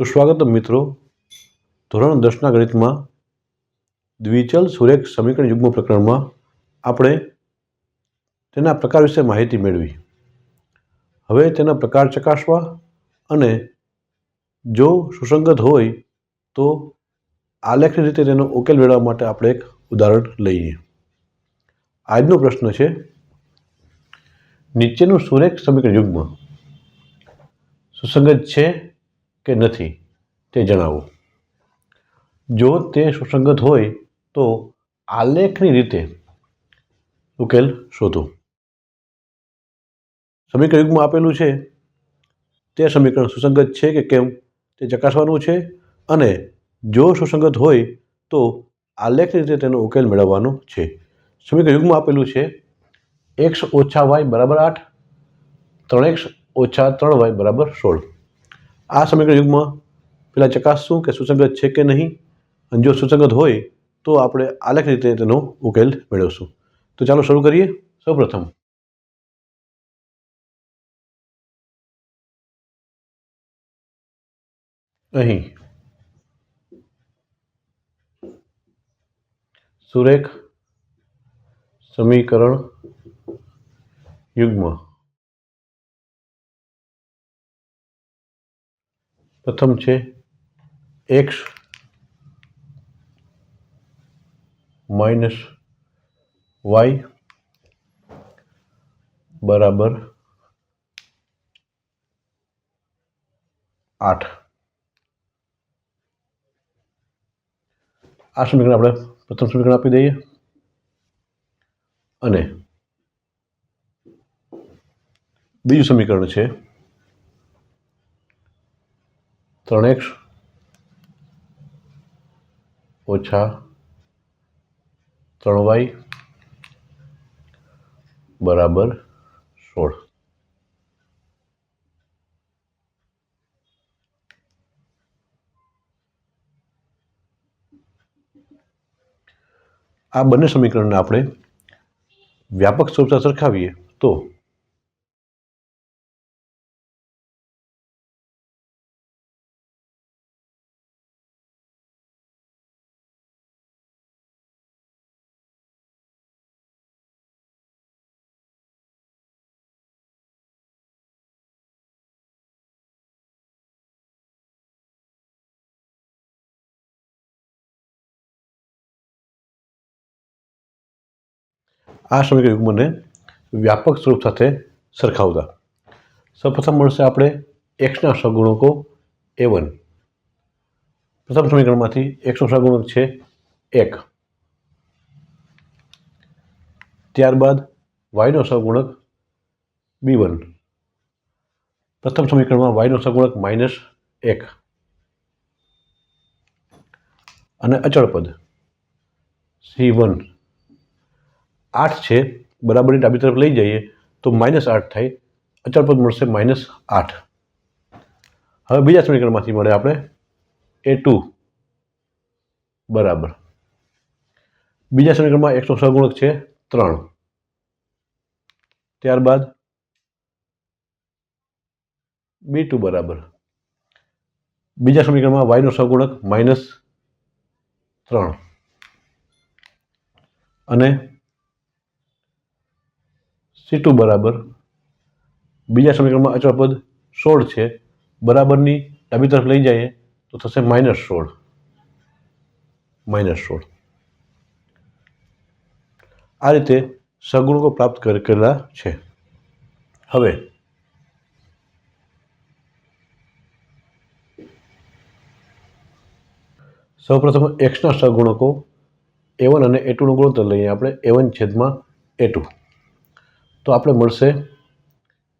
સુસ્વાગત મિત્રો, ધોરણ દસના ગણિતમાં દ્વિચલ સુરેખ સમીકરણ યુગ્મ પ્રકરણમાં આપણે તેના પ્રકાર વિશે માહિતી મેળવી. હવે તેના પ્રકાર ચકાસવા અને જો સુસંગત હોય તો આલેખની રીતે તેનો ઉકેલ મેળવવા માટે આપણે એક ઉદાહરણ લઈએ. આજનો પ્રશ્ન છે, નીચેનું સુરેખ સમીકરણ યુગ્મ. સુસંગત છે કે નથી તે જણાવો. જો તે સુસંગત હોય તો આલેખની રીતે ઉકેલ શોધો. સમીકરણ યુગમાં આપેલું છે. તે સમીકરણ સુસંગત છે કે કેમ તે ચકાસવાનું છે અને જો સુસંગત હોય તો આલેખની રીતે તેનો ઉકેલ મેળવવાનો છે. સમીકરણ યુગમાં આપેલું છે. એક્સ ઓછા વાય બરાબર આઠ, ત્રણ એક્સ ઓછા ત્રણ વાય બરાબર સોળ. આ સમીકરણ યુગમાં પહેલાં ચકાસશું કે સુસંગત છે કે નહીં? અને જો સુસંગત હોય, તો આપણે આલેખ રીતે તેનો ઉકેલ મેળવશું. તો ચાલો શરૂ કરીએ. સૌપ્રથમ, અહીં. સુરેખ સમીકરણ યુગ્મ. પ્રથમ છે એક્સ માઇનસ વાય બરાબર આઠ. આ સમીકરણ આપણે પ્રથમ સમીકરણ આપી દઈએ. અને બીજું સમીકરણ છે ત્રણ એક્સ ઓછા ત્રણ વાય બરાબર સોળ. આ બંને સમીકરણને આપણે વ્યાપક સ્વરૂપતા સરખાવીએ તો આ સમીકરણ યુગ્મને વ્યાપક સ્વરૂપ સાથે સરખાવતા. સૌપ્રથમ મળશે આપણે એક્સના સગુણકો એ વન. પ્રથમ સમીકરણમાંથી એક્સનો સગુણક છે એક. ત્યારબાદ વાયનો સગુણક બી વન. પ્રથમ સમીકરણમાં વાયનો સગુણક માઇનસ એક. અને અચળ પદ સી વન. આઠ છે, બરાબરની ડાબી તરફ લઈ જઈએ તો માઇનસ આઠ થાય. અચળ પદ મળશે માઇનસ આઠ. હવે બીજા સમીકરણમાંથી મળે આપણે એ ટુ બરાબર. બીજા સમીકરણમાં એકસો સગુણક છે, ત્રણ. ત્યારબાદ બી ટુ બરાબર. બીજા સમીકરણમાં વાયનો સગુણક માઇનસ ત્રણ. અને સી ટુ બરાબર. બીજા સમીકરણમાં અચળ પદ સોળ છે. બરાબરની ડાબી તરફ લઈ જઈએ તો થશે માઇનસ સોળ. માઇનસ સોળ. આ રીતે સગુણકો પ્રાપ્ત કર- કરેલા છે. હવે સૌપ્રથમ એક્સના સગુણકો એ વન અને એ ટુનો ગુણોત્તર લઈએ. આપણે એ વન છેદમાં એ ટુ તો આપણે મળશે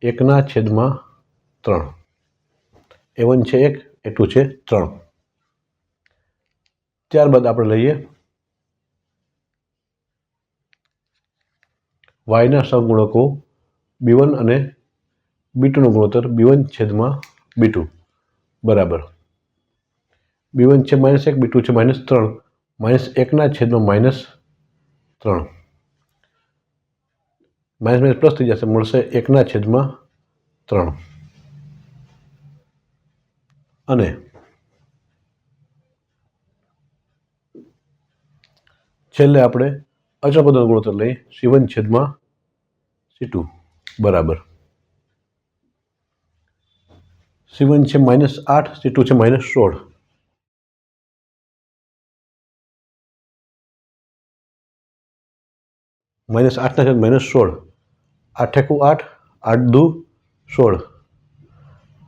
એકના છેદમાં ત્રણ. એ વન છે એક, એ ટુ છે ત્રણ. ત્યારબાદ આપણે લઈએ. વાયના સહગુણકો બી વન અને બી ટુનો ગુણોત્તર બી વન છેદમાં બી ટુ. બરાબર. બી વન છે માઇનસ એક, બી ટુ છે માઇનસ ત્રણ. માઇનસ એકના છેદમાં માઇનસ ત્રણ. માઇનસ માઇનસ પ્લસ થઈ જશે, મળશે એકના છેદમાં ત્રણ. અને છેલ્લે આપણે અચળ પદનો ગુણોત્તર લઈએ સી વન છેદમાં સી ટુ. બરાબર. સી વન છે માઇનસ આઠ, સી ટુ છે માઇનસ સોળ. માઇનસ આઠના છેદ માઇનસ સોળ. આઠ આઠ આઠ દુ સોળ.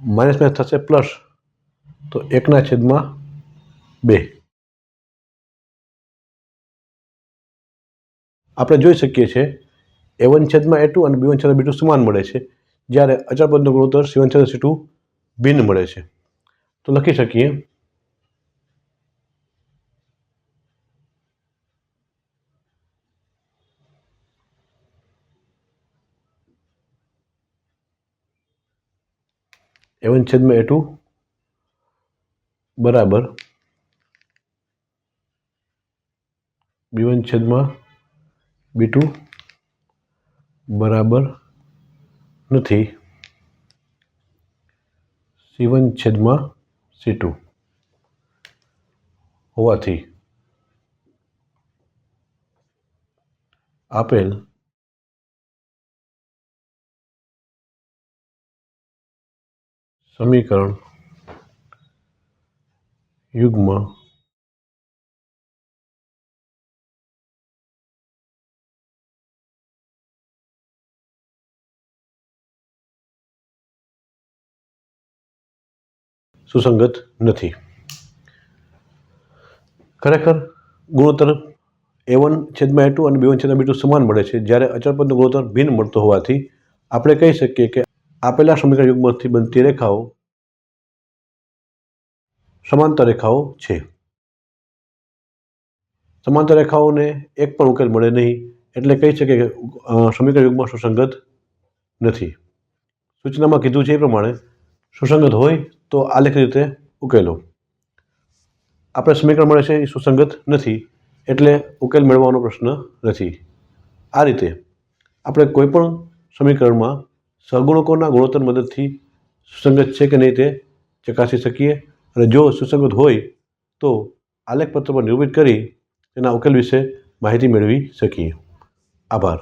માઇનસ માઇનસ થશે પ્લસ, તો એકના છેદમાં બે. આપણે જોઈ શકીએ છીએ એ વન છેદમાં એ ટુ અને બી વન છેદમાં બી ટુ સમાન મળે છે, જ્યારે અચળ ગુણોત્તર સી વન છેદ સી ટુ ભિન્ન મળે છે. તો લખી શકીએ એ વન છેદમાં એ ટુ? બરાબર. બી વન છેદમાં બી ટુ? બરાબર. નથી. સી વન છેદમાં સી ટુ. હોવાથી, આપેલ સમીકરણ યુગ્મ સુસંગત નથી. ખરેખર ગુણોત્તર એ વન છેદમાં એ ટુ અને બી વન છેદમાં બી ટુ સમાન મળે છે. જ્યારે અચળ પદનો ગુણોત્તર ભિન્ન મળતો હોવાથી આપણે કહી શકીએ કે આપેલા સમીકરણ યુગમાંથી બનતી રેખાઓ સમાંતર રેખાઓ છે. સમાંતર રેખાઓને એક પણ ઉકેલ મળે નહીં એટલે કહી શકીએ કે સમીકરણ યુગમાં સુસંગત નથી. સૂચનામાં કીધું છે એ પ્રમાણે, સુસંગત હોય તો આલેખ રીતે ઉકેલો. આપણે સમીકરણ મળે છે એ સુસંગત નથી એટલે ઉકેલ મેળવવાનો પ્રશ્ન નથી. આ રીતે આપણે કોઈપણ સમીકરણમાં સહગુણકોના ગુણોત્તર મદદથી સુસંગત છે કે નહીં તે ચકાસી શકીએ. અને જો સુસંગત હોય તો આલેખ પત્ર પર નિરૂપિત કરી તેના ઉકેલ વિશે માહિતી મેળવી શકીએ. આભાર.